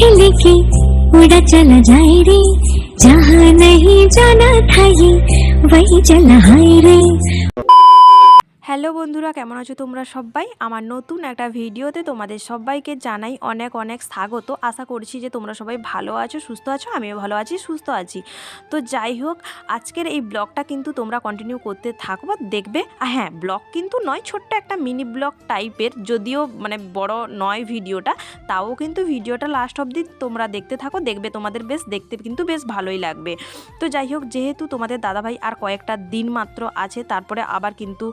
पंख लेके उड़ा चला जाए रे। जहाँ नहीं जाना था ये, वही चला हाय रे। হ্যালো বন্ধুরা, কেমন আছো তোমরা সবাই? আমার নতুন একটা ভিডিওতে তোমাদের সবাইকে জানাই অনেক অনেক স্বাগত। আশা করছি যে তোমরা সবাই ভালো আছো, সুস্থ আছো, আমিও ভালো আছি, সুস্থ আছি। তো যাই হোক, আজকের এই ব্লগটা কিন্তু তোমরা কন্টিনিউ করতে থাকো বা দেখবে। হ্যাঁ ব্লগ কিন্তু নয়, ছোট্ট একটা মিনি ব্লগ টাইপের যদিও মানে বড় নয় ভিডিওটা, তাও কিন্তু ভিডিওটা লাস্ট অবধি তোমরা দেখতে থাকো, দেখবে তোমাদের বেশ, দেখতে কিন্তু বেশ ভালোই লাগবে। তো যাই হোক, যেহেতু তোমাদের দাদাভাই আর কয়েকটা দিন মাত্র আছে, তারপরে আবার কিন্তু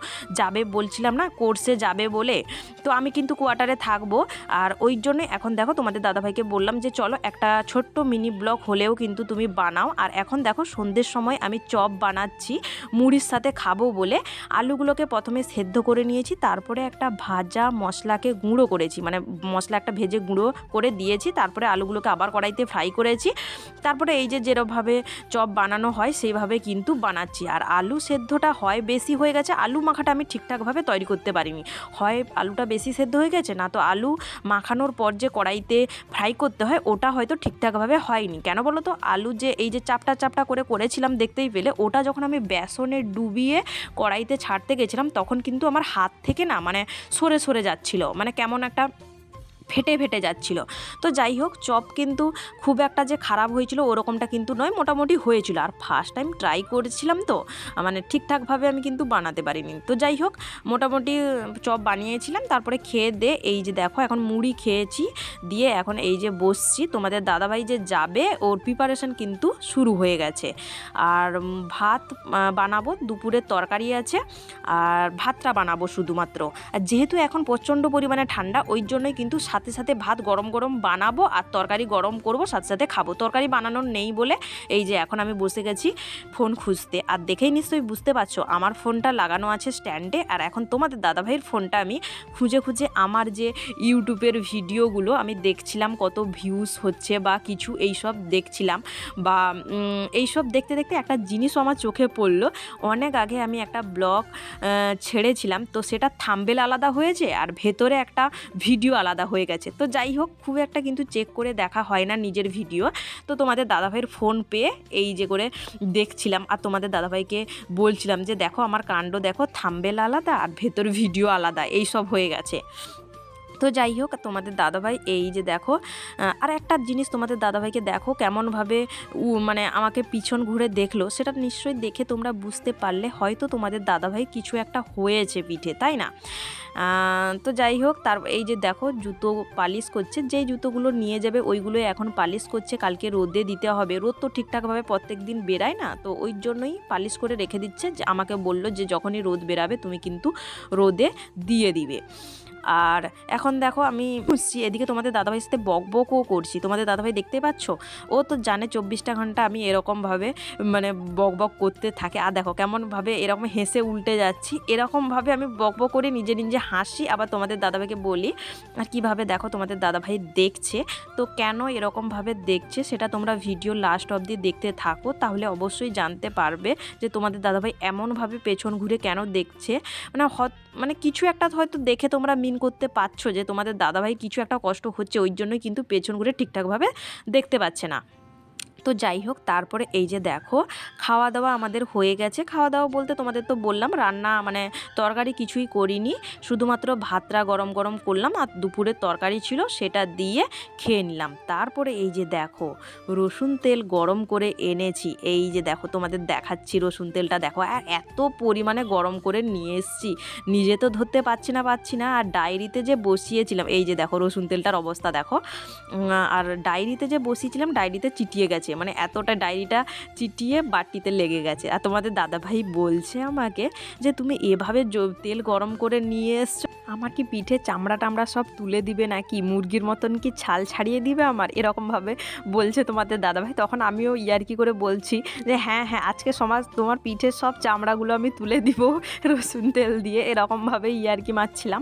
যাবে বলছিলাম না কোর্সে যাবে বলে। তো আমি কিন্তু কোয়ার্টারে থাকব। আর ওই জন্য এখন দেখো তোমাদের দাদাভাইকে বললাম যে, চলো একটা ছোট্ট মিনি ব্লগ হলেও কিন্তু তুমি বানাও। আর এখন দেখো সন্ধ্যের সময় আমি চপ বানাচ্ছি, মুড়ির সাথে খাব বলে। আলুগুলোকে প্রথমে সেদ্ধ করে নিয়েছি, তারপরে একটা ভাজা মশলাকে গুঁড়ো করেছি। মানে মশলা একটা ভেজে গুঁড়ো করে দিয়েছি, তারপরে আলুগুলোকে আবার কড়াইতে ফ্রাই করেছি। তারপরে এই যে যেরকমভাবে চপ বানানো হয়, সেইভাবে কিন্তু বানাচ্ছি। আর আলু সেদ্ধটা হয় বেশি হয়ে গেছে। আলু মাখাটা আমি ঠিকঠাকভাবে তৈরি করতে পারিনি। হয় আলুটা বেশি সেদ্ধ হয়ে গেছে, না তো আলু মাখানোর পর যে কড়াইতে ফ্রাই করতে হয়, ওটা হয়তো ঠিকঠাকভাবে হয়নি। কেন বলো তো? আলু যে এই যে চাপটা চাপটা করে করেছিলাম দেখতেই পেলে, ওটা যখন আমি বেসনে ডুবিয়ে কড়াইতে ছাড়তে গেছিলাম, তখন কিন্তু আমার হাত থেকে না মানে সরে সরে যাচ্ছিল। মানে কেমন একটা ফেটে ফেটে যাচ্ছিল। তো যাই হোক, চপ কিন্তু খুব একটা যে খারাপ হয়েছিল ওরকমটা কিন্তু নয়, মোটামুটি হয়েছিল। আর ফার্স্ট টাইম ট্রাই করেছিলাম তো মানে ঠিকঠাকভাবে আমি কিন্তু বানাতে পারিনি। তো যাই হোক, মোটামুটি চপ বানিয়েছিলাম, তারপরে খেয়ে দে, এই যে দেখো এখন মুড়ি খেয়েছি, দিয়ে এখন এই যে বসছি। তোমাদের দাদাভাই যে যাবে, ওর প্রিপারেশন কিন্তু শুরু হয়ে গেছে। আর ভাত বানাবো দুপুরের তরকারি আছে, আর ভাতটা বানাবো শুধুমাত্র। আর যেহেতু এখন প্রচণ্ড পরিমাণে ঠান্ডা, ওই জন্যই কিন্তু সাথে সাথে ভাত গরম গরম বানাবো আর তরকারি গরম করব, সাথে সাথে খাব। তরকারি বানানোর নেই বলে এই যে এখন আমি বসে গেছি ফোন খুঁজতে। আর দেখেই নিশ্চয়ই বুঝতে পারছ, আমার ফোনটা লাগানো আছে স্ট্যান্ডে। আর এখন তোমাদের দাদাভাইয়ের ফোনটা আমি খুঁজে খুঁজে আমার যে ইউটিউবের ভিডিওগুলো আমি দেখছিলাম, কত ভিউস হচ্ছে বা কিছু এইসব দেখছিলাম বা এইসব দেখতে দেখতে একটা জিনিসও আমার চোখে পড়ল। অনেক আগে আমি একটা ব্লগ ছেড়েছিলাম, তো সেটা থাম্বেল আলাদা হয়েছে আর ভেতরে একটা ভিডিও আলাদা হয়ে গেছে। তো যাই হোক, খুব একটা কিন্তু চেক করে দেখা হয় না নিজের ভিডিও তো তোমাদের দাদাভাইয়ের ফোন পেয়ে এই যে করে দেখছিলাম। আর তোমাদের দাদাভাইকে বলছিলাম যে, দেখো, আমার কাণ্ড দেখো, থাম্বেল আলাদা আর ভেতর ভিডিও আলাদা। এই সব হয়ে গেছে। তো যাই হোক, তোমাদের দাদাভাই, এই যে দেখো আর একটা জিনিস তোমাদের দাদাভাইকে দেখো কেমনভাবে মানে আমাকে পিছন ঘুরে দেখল, সেটা নিশ্চয়ই দেখে তোমরা বুঝতে পারলে হয়তো তোমাদের দাদাভাই কিছু একটা হয়েছে পিঠে, তাই না? তো যাই হোক, তার, এই যে দেখো, জুতো পালিশ করছে, যেই জুতোগুলো নিয়ে যাবে ওইগুলো এখন পালিশ করছে, কালকে রোদে দিতে হবে, রোদ তো ঠিকঠাকভাবে প্রত্যেক দিন বেরায় না, তো ওই জন্যই পালিশ করে রেখে দিচ্ছে, যে আমাকে বলল যে যখনই রোদ বেরাবে, তুমি কিন্তু রোদে দিয়ে দিবে। আর এখন দেখো আমি বুঝছি এদিকে তোমাদের দাদাভাইয়ের সাথে বক বকও করছি। তোমাদের দাদাভাই দেখতে পাচ্ছ? ও তো জানে চব্বিশটা ঘণ্টা আমি এরকমভাবে মানে বক বক করতে থাকে। আর দেখো কেমনভাবে এরকম হেসে উল্টে যাচ্ছি। এরকমভাবে আমি বক বক করে নিজে নিজে হাসি, আবার তোমাদের দাদাভাইকে বলি, আর কীভাবে দেখো তোমাদের দাদাভাই দেখছে? তো কেন এরকমভাবে দেখছে সেটা তোমরা ভিডিও লাস্ট অবধি দেখতে থাকো, তাহলে অবশ্যই জানতে পারবে যে তোমাদের দাদাভাই এমনভাবে পেছন ঘুরে কেন দেখছে। মানে হত- মানে কিছু একটা হয়তো দেখে তোমরা মিন করতে পারছ যে তোমাদের দাদাভাই কিছু একটা কষ্ট হচ্ছে, ওই জন্যই কিন্তু পেছন ঘুরে ঠিকঠাকভাবে দেখতে পাচ্ছে না। তো যাই হোক, তারপরে এই যে দেখো খাওয়া দাওয়া আমাদের হয়ে গেছে। খাওয়া দাওয়া বলতে তোমাদের তো বললাম, রান্না মানে তরকারি কিছুই করিনি। শুধুমাত্র ভাতটা গরম গরম করলাম আর দুপুরের তরকারি ছিল, সেটা দিয়ে খেয়ে নিলাম। তারপরে এই যে দেখো, রসুন তেল গরম করে এনেছি। এই যে দেখো, তোমাদের দেখাচ্ছি রসুন তেলটা দেখো, আর এত পরিমাণে গরম করে নিয়ে এসছি। নিজে তো ধরতে পারছি না পাচ্ছি না, আর ডায়েরিতে যে বসিয়েছিলাম, এই যে দেখো রসুন তেলটার অবস্থা দেখো। আর ডায়েরিতে যে বসিয়েছিলাম, ডায়েরিতে চিটিয়ে গেছে। মানে এতটা ডায়েরিটা চিটিয়ে বাটিতে লেগে গেছে। আর তোমাদের দাদাভাই বলছে আমাকে যে, তুমি এভাবে তেল গরম করে নিয়ে এসছো? আমার কি পিঠে চামড়া টামড়া সব তুলে দিবে নাকি? মুরগির মতন কি ছাল ছাড়িয়ে দিবে আমার? এরকমভাবে বলছে তোমাদের দাদাভাই। তখন আমিও ইয়ার্কি করে বলছি যে হ্যাঁ হ্যাঁ আজকে সমাজ তোমার পিঠের সব চামড়াগুলো আমি তুলে দিব রসুন তেল দিয়ে। এরকমভাবে ইয়ার্কি মারছিলাম।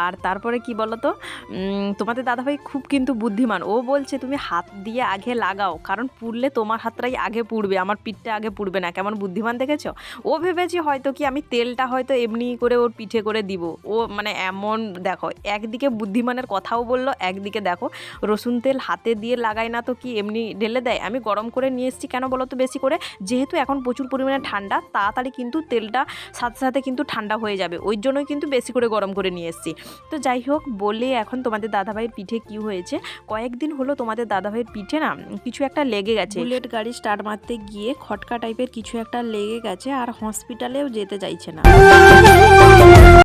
আর তারপরে কি বলো তো উম, তোমাদের দাদাভাই খুব কিন্তু বুদ্ধিমান। ও বলছে তুমি হাত দিয়ে আগে লাগাও কারণ পুড়লে তোমার হাতটাই আগে পুড়বে আমার পিঠটা আগে পুড়বে না। কেমন বুদ্ধিমান দেখেছ? ও ভেবেছি হয়তো কি আমি তেলটা হয়তো এমনি করে ওর পিঠে করে দিব। ও মানে এমন, দেখো, একদিকে বুদ্ধিমানের কথাও বলল, একদিকে দেখো, রসুন তেল হাতে দিয়ে লাগায় না তো কি এমনি ঢেলে দেয়? আমি গরম করে নিয়ে এসেছি কেন বলো তো বেশি করে? যেহেতু এখন প্রচুর পরিমাণে ঠান্ডা, তাড়াতাড়ি কিন্তু তেলটা সাথে সাথে কিন্তু ঠান্ডা হয়ে যাবে। ওই জন্যই কিন্তু বেশি করে গরম করে নিয়ে এসেছি। তো যাই হোক, বলে এখন তোমাদের দাদাভাইয়ের পিঠে কি হয়েছে? কয়েকদিন হলো তোমাদের দাদাভাইয়ের পিঠে না কিছু একটা লেগে গেছে। বুলেট গাড়ি স্টার্ট মারতে গিয়ে খটকা টাইপের কিছু একটা লেগে গেছে আর হসপিটালেও যেতে চাইছে না।